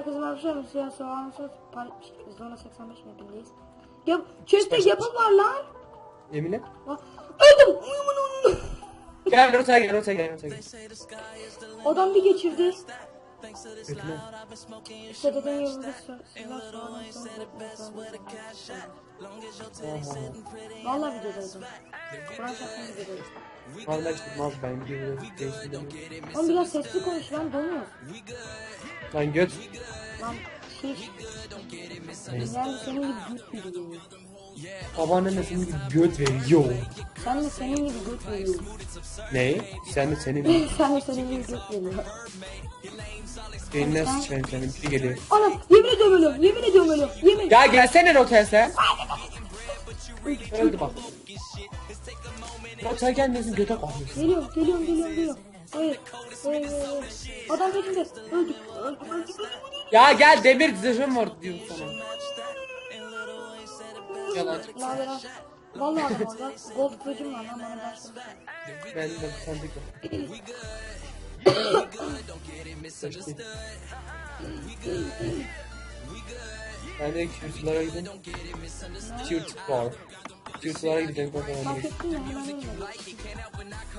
herkese merhaba. Siyah soğan sos. Zona 85 mapindeyiz. Ya chest'te yapı var lan. Aa, Öldüm. Gel rotaya gel rotaya gel rotaya gel. Adam bir geçirdi. Götüne. İşte dediğim gibi bir soğan sos. Valla videodaydım. Kur'an şarkını. Vallahi işte mal ben gidiyorum. Değiştim. Oğlum biraz sesli konuş lan donuyor. Lan göt. Lan şey. Yani senin gibi veriyor. Babaannem senin gibi göt veriyor. Sen de senin gibi göt veriyor. Ne? Sen de senin Sen de senin gibi göt veriyor. beynine sıçrayım senin biri geliyor. Anam yemin ediyorum ölüyorum. Yemin ediyorum ölüyorum. Yemin. Ya gelsene rotaya sen. Öldü bak. Rotaya gelmesin göte kalıyorsun. Geliyorum, geliyorum, geliyorum, geliyorum. Hayır, hayır, hayır, hayır. Adam peşimde. Öldük, öldük. Ya gel demir zırhım var diyorum sana. Yalancı. Laver al. Vallahi adam orada. Gold kılıcım var lan bana başlamış. Ben de sandık var. Ben de Q'sulara gidin. Q var. Q'sulara gidin kanka. ben de.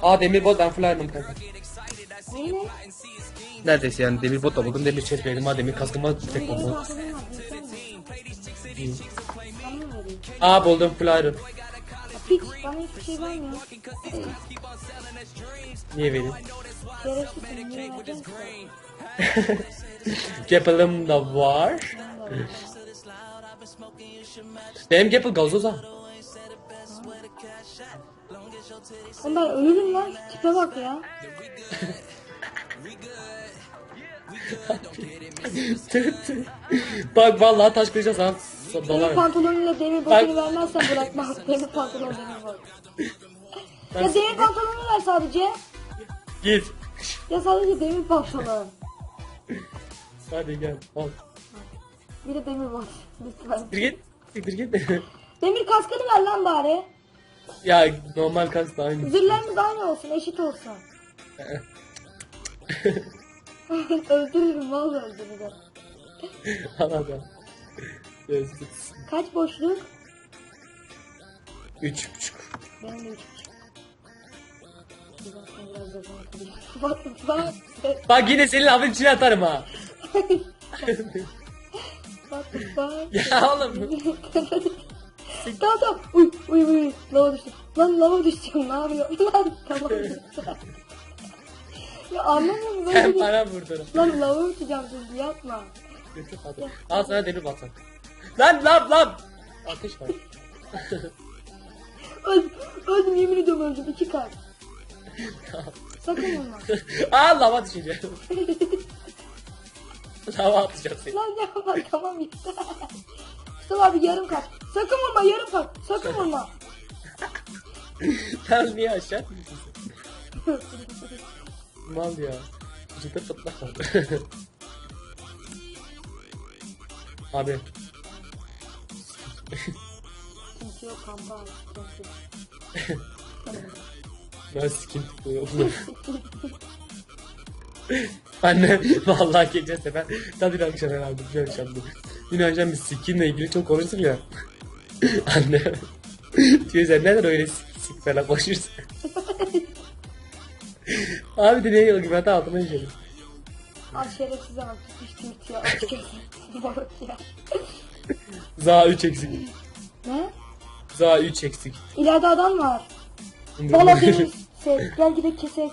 Aa demir bot ben full iron'ım kanka. Ne ne? Neredeyse yani demir bot da buldum demir chest verdim ha demir kaskıma tek Benim buldum. Aa buldum. Ya Piç, bana hiçbir şey vermiyor. Niye vereyim? Şerefsizsin, niye verdin ki? Gapple'ım da var. Benim Gapple gazoz ha. Ben ölürüm lan. Tipe bak ya. Bak vallahi taş kıracağız ha. Demir Dalarım. pantolonuyla demir botunu vermezsen bırakmam. Demir pantolon demir bot. Ya demir pantolonu ver sadece. Git. Ya sadece demir pantolon. Hadi gel al. Bir de demir bot. Lütfen. Bir git. Bir git. Demir kaskını ver lan bari. ya normal kask da aynı. Zırhlarımız aynı olsun, eşit olsun. Öldürürüm vallahi öldürürüm. Al. Kaç boşluk? Üç buçuk. Benim de üç buçuk. Bir dakika biraz da bana kalayım. Bak bak. Bak yine senin avın içine atarım ha. Bak bak. ya oğlum. tamam tamam. Uy uy uy. Lava düştüm. Lan lava düşeceğim ne yapıyorum lan. Tamam. ya anlamıyor musun? Sen Böyle bir- bana vurdun. Lan lava uçacağım şimdi yapma. Götür hadi. Al sana demir batak. Lan lan lan. Ateş var. Öldüm, öldüm yemin ediyorum öldüm. iki kalp. Sakın olma. Aa lava düşeceğim. lava atacağım seni. Lan yapma tamam yeter. Mustafa abi yarım kalp. Sakın vurma yarım kalp. Sakın vurma. Lan niye aşağı? Mal ya. Ciddi patlak var. Abi. Yok. Kimse. Ben skin tutuyorum. Anne vallahi geçen sefer daha dün akşam herhalde bir akşamdı. Dün akşam bir skinle ilgili çok konuştuk ya. Anne diyor sen neden öyle sik, sik falan konuşursun? Abi de ne gibi hata altıma işedim. Al şerefsize bak tutmuş tweet ya. Moruk ya. Za 3 eksik. Ne? Za 3 eksik. İleride adam var. Valla deniz. Şey, gel gidelim kesek.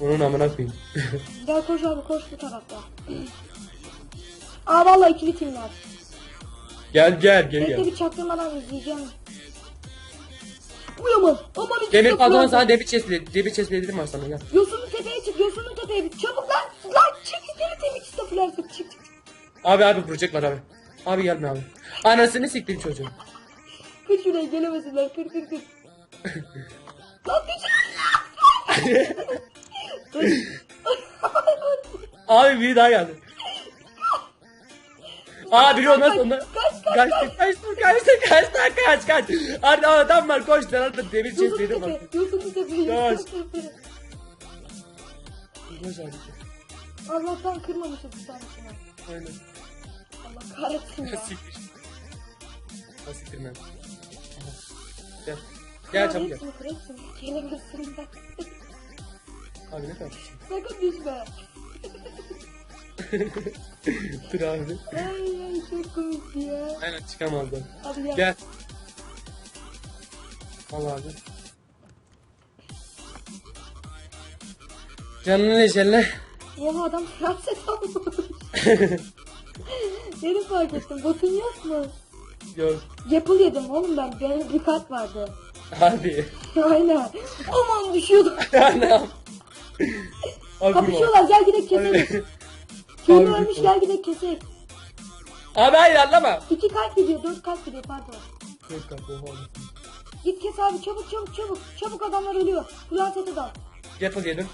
Onun amına koyayım. Gel koş abi koş bu tarafta. Aa valla ikili timler. gel gel gel Bekle gel. bir çaktırmadan izleyeceğim. Uyamaz. Aman iki Demir yok pantolon lan. sana demir chestplate, demir chestplate dedim var sana gel. Yosunlu tepeye çık, yosunlu tepeye bir çabuk lan. Lan çık geri temiz istafiler çık çık çık. Abi abi vuracaklar abi. Abi gelme abi. Anasını siktim çocuğu. Kır şuraya gelemesinler kır kır kır. lan düşün. Abi biri daha geldi. Aa biri ondan sonra kaçtı kaçtı kaçtı kaçtı kaç kaç. Hadi adam var koş lan da demir chestplate'e bak. tepe. Koş abi. Allah'tan kırmamışız bir tanesini. Aynen. Allah kahretsin ya. Siktir. Ha siktir ben. Gel. Gel çabuk gel. Hepsini kır hepsini. Gelebilirsin de. Abi ne kadar? Sakın düşme. Dur abi. Ay ay çok komik ya. Aynen çıkamazdı. Hadi gel. Gel. Al abi. Canını neşelle. Oha adam prenses olmuş. Yeni fark ettim. Botun yok mu? Yok. Yapıl yedim oğlum ben. Benim bir kart vardı. Hadi. Aynen. Aman düşüyordum. Abi vurma. Kapışıyorlar gel gidelim keselim. Ölmüş vurma. gel gidelim keselim. Abi hayır anlama. İki kalp gidiyor dört kalp gidiyor pardon. Yok abi oha. Git kes abi çabuk çabuk çabuk. Çabuk adamlar ölüyor. Prensete dal. Yapıl yedim.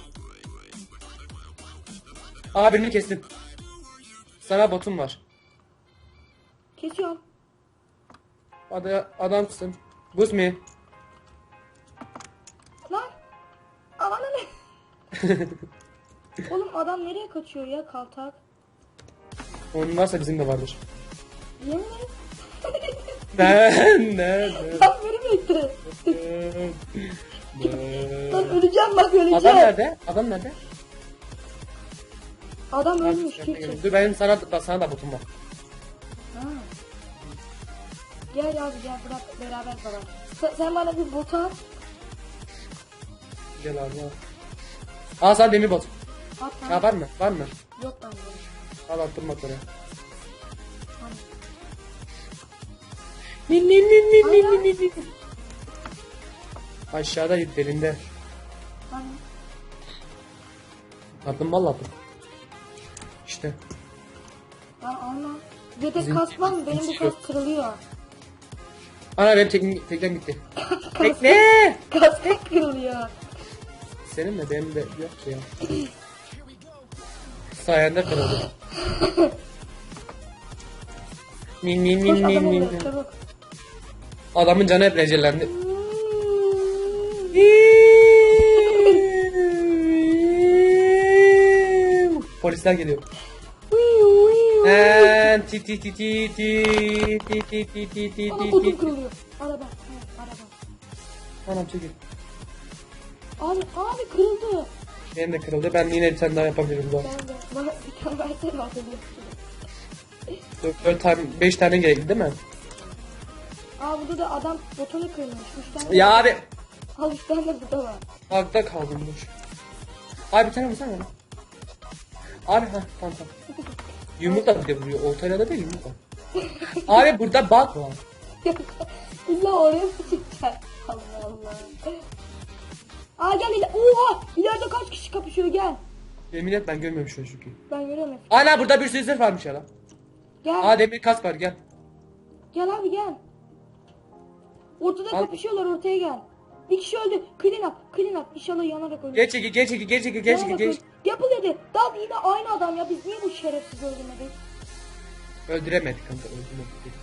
Aa birini kestim. Sana botum var. Kesiyorum. Ada adamsın. Buz mi? Lan. Aman ne? Oğlum adam nereye kaçıyor ya kaltak? Onun varsa bizim de vardır. Yemin et. Ne ne ne. Lan beni bekle. Lan öleceğim bak öleceğim. Adam nerede? Adam nerede? Adam ölmüş Türkçe. Dur benim sana da sana da botum var. Ha. Gel abi gel bırak beraber falan. Sen, sen bana bir bot at. Gel abi al. Al sana demir bot. At Ha tamam. var mı? Var mı? Yok bende. Al attım. Tamam. Nin nin nin nin nin nin nin. Aşağıda derinde. Tamam. Attım valla attım. İşte. Lan alma. Yedek Bizim- kas var mı? Benim bu bizim kas kırılıyor. Ana benim teknik, teknem gitti. Tekne! Kas hep kırılıyor. Senin de benim de yok ki ya. Sayende kırıldı. Nin nin Koş nin nin adamı nin. öldür çabuk. Adamın canı hep ecelendi. Polisler geliyor. Eee, ti ti ti ti ti ti ti ti ti ti Aa ti ti. kırılıyor. Araba. Araba. Anam çekil. Abi, abi kırıldı. Benim de kırıldı. Ben yine bir tane daha yapabilirim de. Bana bir tane versene adamı. Dört, dört tane, beş tane gerekli değil mi? Aa burada da adam botonu kırmış. Üç tane. Ya abi. Al üç tane de burada var. Altta kaldım dur. Abi bir tane vursana bana. Abi ha tamam tamam. Yumrukla bir de vuruyor. Ortayla da değil yumrukla. Abi burada bak var. İlla oraya mı çıkacak? Allah Allah. Aa gel iler. Oha! İleride kaç kişi kapışıyor gel. Yemin et ben görmüyorum şu an çünkü. Ben göremiyorum. Ana burada bir sürü zırh varmış ya lan. Gel. Aa demir kask var gel. Gel abi gel. Ortada Al. kapışıyorlar ortaya gel. Bir kişi öldü. Clean up. Clean up. İnşallah yanarak öldü. Gel çekil gel çekil gel çekil gel çekil gel. öldü. Yapıl dedi. Dal yine aynı adam ya. Biz niye bu şerefsiz öldürmedik? Öldüremedik kanka öldüremedik.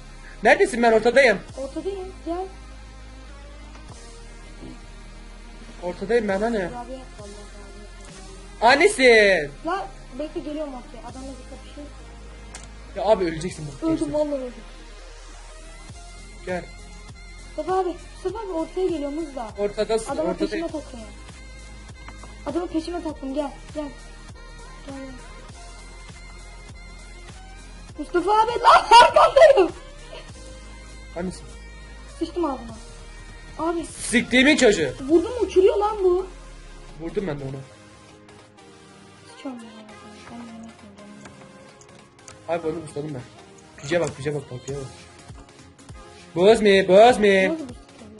Neredesin ben ortadayım. Ortadayım. Gel. Ortadayım ben hani. Annesin. Lan bekle geliyorum ortaya. Adamla bir kapışıyor. Ya abi öleceksin bak. Öldüm vallahi öldüm. Gel. Mustafa abi. Mustafa abi ortaya geliyor mızla. Ortadasın Adamı peşime ortadayım. taktım. Adamı peşime taktım gel gel. Gel. Mustafa abi lan arkandayım. Annesin. Sıçtım ağzına. Abi Siktiğimin çocuğu. vurdum uçuruyor lan bu. Vurdum ben de ona. Sıçıyorum ya. Ben de. Abi onu ustadım ben. Pice bak pice bak bak pice bak. Boz me boz me. Nasıl bu sıçıyorum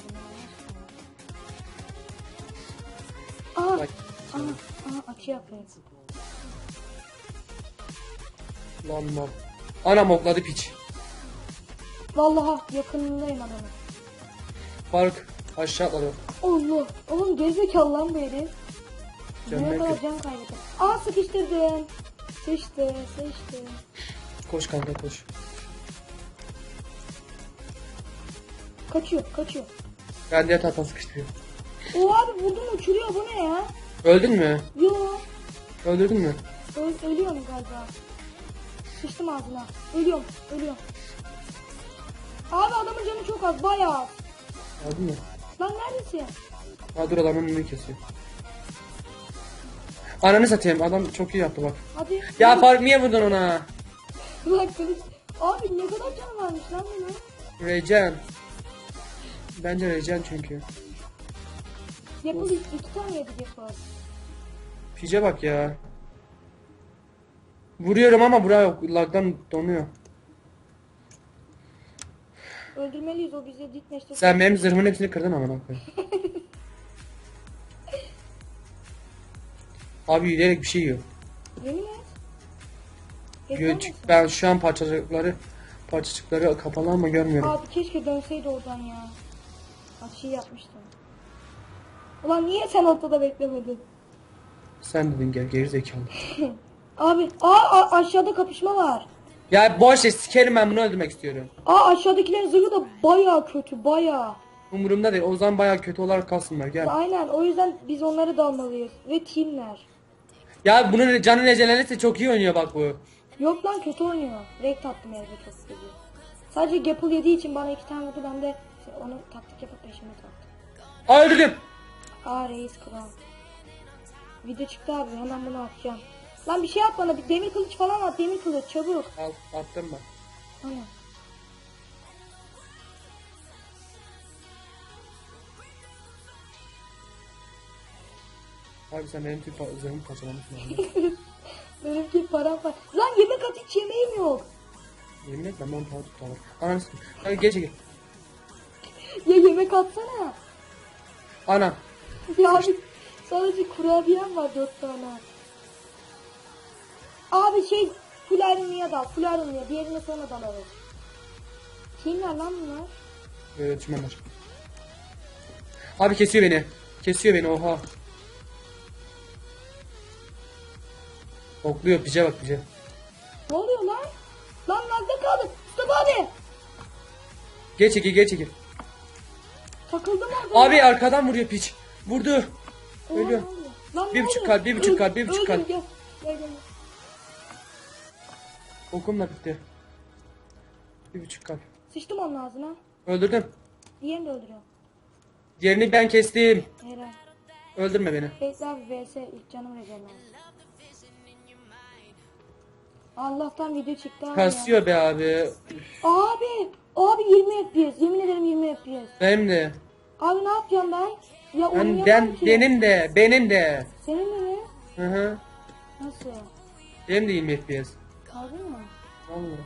ya? Aha. Bak. Aha. Aha açı yapıyor. Lan lan. Ana mokladı piç. Vallahi yakınındayım adamın. Faruk aşağı atladı. Allah. Oğlum gerizekalı lan bu herif. Canına Ne kadar yakın. can kaybetti. Aa sıkıştırdım. Sıçtı sıçtı. Koş kanka koş. Kaçıyor kaçıyor. Ben diğer taraftan sıkıştırıyor. O abi vurdum uçuruyor bu ne ya? Öldün mü? Yo. Öldürdün mü? Öl ölüyorum galiba. Sıçtım ağzına. Ölüyorum. Ölüyorum. Abi adamın canı çok az. Bayağı az. Aldın mı? Lan neredesin? Ha dur adamın önünü kesiyor. Ananı satayım adam çok iyi yaptı bak. Hadi. Ya Faruk niye vurdun ona? Bak kılıç. Abi ne kadar canı varmış lan bunun. Regen. Bence Regen çünkü. Yapıl iki tane yedi yapıl. Pice bak ya. Vuruyorum ama bura yok. Lagdan donuyor. Öldürmeliyiz o bize ditmeşte. Sen benim zırhımın hepsini kırdın ama koyayım. Abi yürüyerek bir şey yiyor. Yemin et. Ben şu an parçacıkları parçacıkları kapalı ama görmüyorum. Abi keşke dönseydi oradan ya. Bak şey yapmıştım. Ulan niye sen ortada beklemedin? Sen dedin gel geri zekalı. Abi aa, aşağıda kapışma var. Ya boş ver sikerim ben bunu öldürmek istiyorum. Aa aşağıdakilerin zırhı da baya kötü baya. Umurumda değil. O zaman bayağı kötü olarak kalsınlar gel. Aynen o yüzden biz onları da almalıyız. Ve teamler. Ya bunun canı necelenirse çok iyi oynuyor bak bu. Yok lan kötü oynuyor. Renk tattım evde çok kötü. Sadece Gapple yediği için bana iki tane vurdu ben de onu taktik yapıp peşime taktım. Aa öldürdüm. Aa reis kral. Video çıktı abi hemen bunu atacağım. Lan bir şey at bana bir demir kılıç falan at demir kılıç çabuk. Al attım bak. Aynen. Abi sen benim tüm zırhımı parçalamışsın. Benimki param var. Lan yemek at hiç yemeğim yok. Yemin et ben ben para. Ananı sikeyim. Hadi geç gel. Ya yemek atsana. Ana. Ya abi sadece kurabiyem var dört tane. Abi şey iron'lıya dal. İron'lıya. Diğerine sonra dalarız. Kimler lan bunlar? Böyle düşmanlar. Abi kesiyor beni. Kesiyor beni oha. Okluyor pice bak pice. Ne oluyor lan? Lan lagda kaldı. Mustafa abi. Geç çekil geç çekil. Takıldım orada. Abi arkadan vuruyor piç. Vurdu. Ölüyor. Lan ne Bir buçuk oluyor? kalp, bir buçuk Öl- kalp, bir buçuk öldüm, kalp. Gel. Gel gel. Okum da bitti. Bir buçuk kalp. Sıçtım onun ağzına. Öldürdüm. Diğerini de öldürüyorum. Diğerini ben kestim. Herhalde. Öldürme beni. Bekle abi vs ilk canım regenler. Allah'tan video çıktı abi ya. Kasıyor be abi. Abi, abi 20 FPS. Yemin ederim 20 FPS. Benim de. Abi ne yapacağım ben? Ya Ben, oynayamam ben ki. benim de. Benim de. Senin mi? Hı hı. Nasıl? Benim de 20 FPS. Abi mi? Vallahi.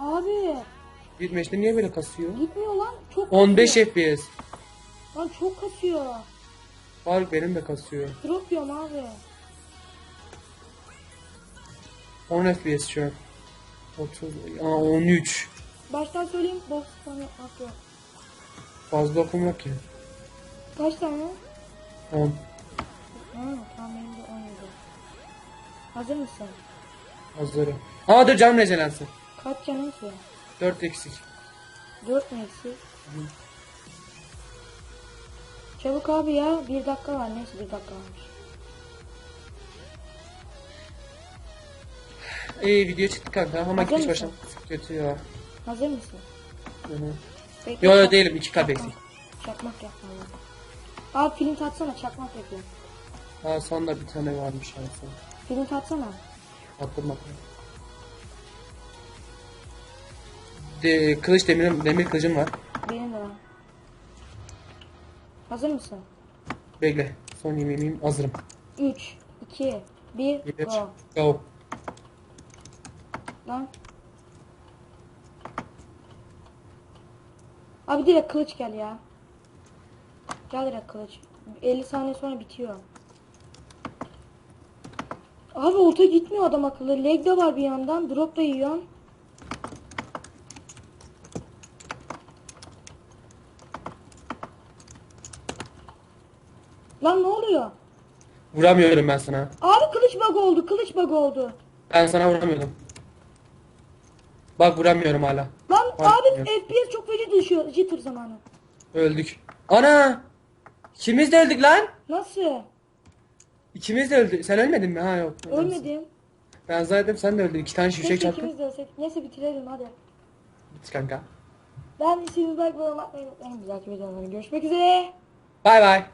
Abi Gitmeşte niye böyle kasıyor? gitmiyor lan. Çok 15 kasıyor. FPS. Lan çok kasıyor. Faruk benim de kasıyor. Drop diyorum abi. 10 FPS şu an. 30, aa 13. Baştan söyleyeyim box yapmak yok. Fazla okum yok ki. Kaç tane? 10. Ha, tamam benim de 17. Hazır mısın? Hazırım. Aa dur canım necelensin. Kaç canın ki? 4 eksik. 4 mü eksik? Çabuk abi ya. Bir dakika var. Neyse bir dakika varmış. İyi video çıktı kanka ama Hazır hiç mısın? başım kötü ya. Hazır mısın? Hı hı. Bekle, Yo yo değilim 2 kalp Çakmak, eksik. çakmak yapmalıyım. Abi film tatsana çakmak bekle. Aa sonunda bir tane varmış arasında. Film tatsana. Attım bakalım. De, kılıç demir, demir kılıcım var. Benim de var. Hazır mısın? Bekle. Son yemeğim hazırım. 3, 2, 1, Bir, go. go. Lan. Abi direkt kılıç gel ya. Gel direkt kılıç. 50 saniye sonra bitiyor. Abi orta gitmiyor adam akıllı. Leg de var bir yandan. Drop da yiyorsun. Lan ne oluyor? Vuramıyorum ben sana. Abi kılıç bug oldu. Kılıç bug oldu. Ben sana vuramıyordum. Bak vuramıyorum hala. Lan abi. FPS çok feci düşüyor. Jitter zamanı. Öldük. Ana! İkimiz de öldük lan. Nasıl? İkimiz de öldü. Sen ölmedin mi? Ha yok. Ölmedim. Ben zannettim sen de öldün. İki tane şimşek Keşke çarptı. ikimiz de ölsek. Neyse bitirelim hadi. Bitti kanka. Ben like ve yorum atmayı unutmayın. Güzel videolarına görüşmek üzere. Bay bay.